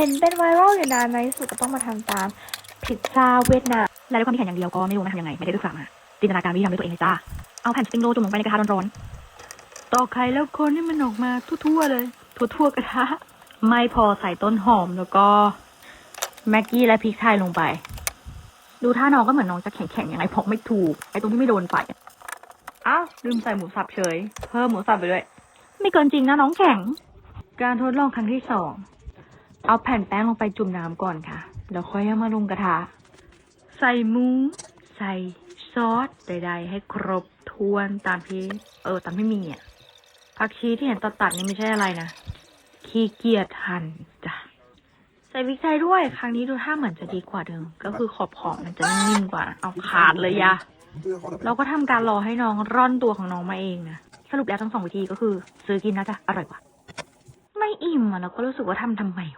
เห็นเป็นไวรัลอยู่นานในที่สุดก็ต้องมาทำตาม พิซซ่าเวียดนามและด้วยความที่แข็งอย่างเดียวก็ไม่รู้นะทำยังไง ไม่ได้ศึกษามาจินตนาการวิธีทำด้วยตัวเองเลยจ้า เอาแผ่นสปริงโรลจุ่มลงไปในกระทะร้อนๆตอกไข่แล้วคนให้มันออกมาทั่วๆเลย ทั่วๆกระทะ ไม่พอใส่ต้นหอมแล้วก็แม็กกี้และพริกไทยลงไป ดูท่าน้องก็เหมือนน้องจะแข็งๆยังไงเพราะไม่ถูก ไอ้ตรงที่ไม่โดนไฟอะอ้าวลืมใส่หมูสับเฉย เพิ่มหมูสับไปด้วย ไม่เกินจริงนะน้องแข็ง การทดลองครั้งที่สอง เอาแผ่นแป้งลงไปจุ่มน้ำก่อนค่ะ แล้วค่อยเอามาลงกระทะ ใส่หมูใส่ซอสใดๆ ให้ครบถ้วนตามที่เออตามที่มีอะผักชีที่เห็นตัดตัดๆนี่ไม่ใช่อะไรนะขี้เกียจหั่นจ้ะใส่พริกไทยด้วย ครั้งนี้ดูท่าเหมือนจะดีกว่าเดิม ก็คือขอบขอบมันจะนิ่มกว่า เอาขาดเลยยะ เราก็ทำการรอให้น้องร่อนตัวของน้องมาเองนะ สรุปแล้วทั้งสองวิธีก็คือ ซื้อกินนะจ๊ะ อร่อยกว่า ไม่อิ่มอะเราก็รู้สึกว่าทำทำไมวะ